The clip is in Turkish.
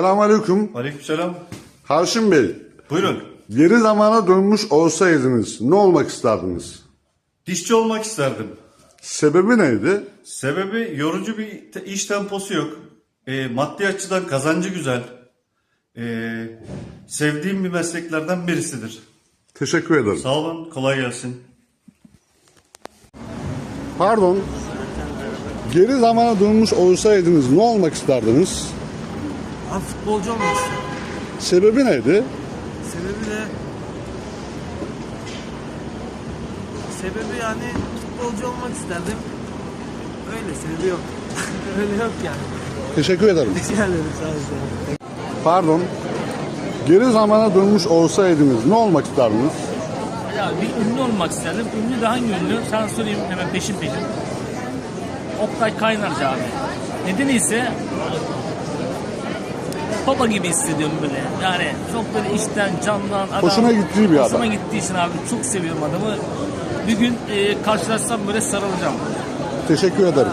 Selamünaleyküm. Aleykümselam. Haşim Bey, Buyurun. geri zamana dönmüş olsaydınız ne olmak isterdiniz? Dişçi olmak isterdim. Sebebi neydi? Sebebi yorucu bir te- iş temposu yok. E, maddi açıdan kazancı güzel. E, sevdiğim bir mesleklerden birisidir. Teşekkür ederim. Sağ olun, kolay gelsin. Pardon. Geri zamana dönmüş olsaydınız ne olmak isterdiniz? Abi futbolcu olmak istedim. Sebebi neydi? Sebebi de sebebi yani futbolcu olmak isterdim. Öyle sebebi yok. Öyle yok yani. Teşekkür ederim. Rica ederim sağ olun. Pardon. Geri zamana dönmüş olsaydınız ne olmak isterdiniz? Ya bir ünlü olmak isterdim. Ünlü de hangi ünlü? Sana söyleyeyim hemen peşin peşin. Oktay Kaynarca abi. Nedeni ise baba gibi hissediyorum böyle. Yani çok böyle içten, candan adam. Hoşuna gittiği bir adam. Hoşuma gittiği için abi çok seviyorum adamı. Bir gün e, karşılaşsam böyle sarılacağım. Teşekkür ederim.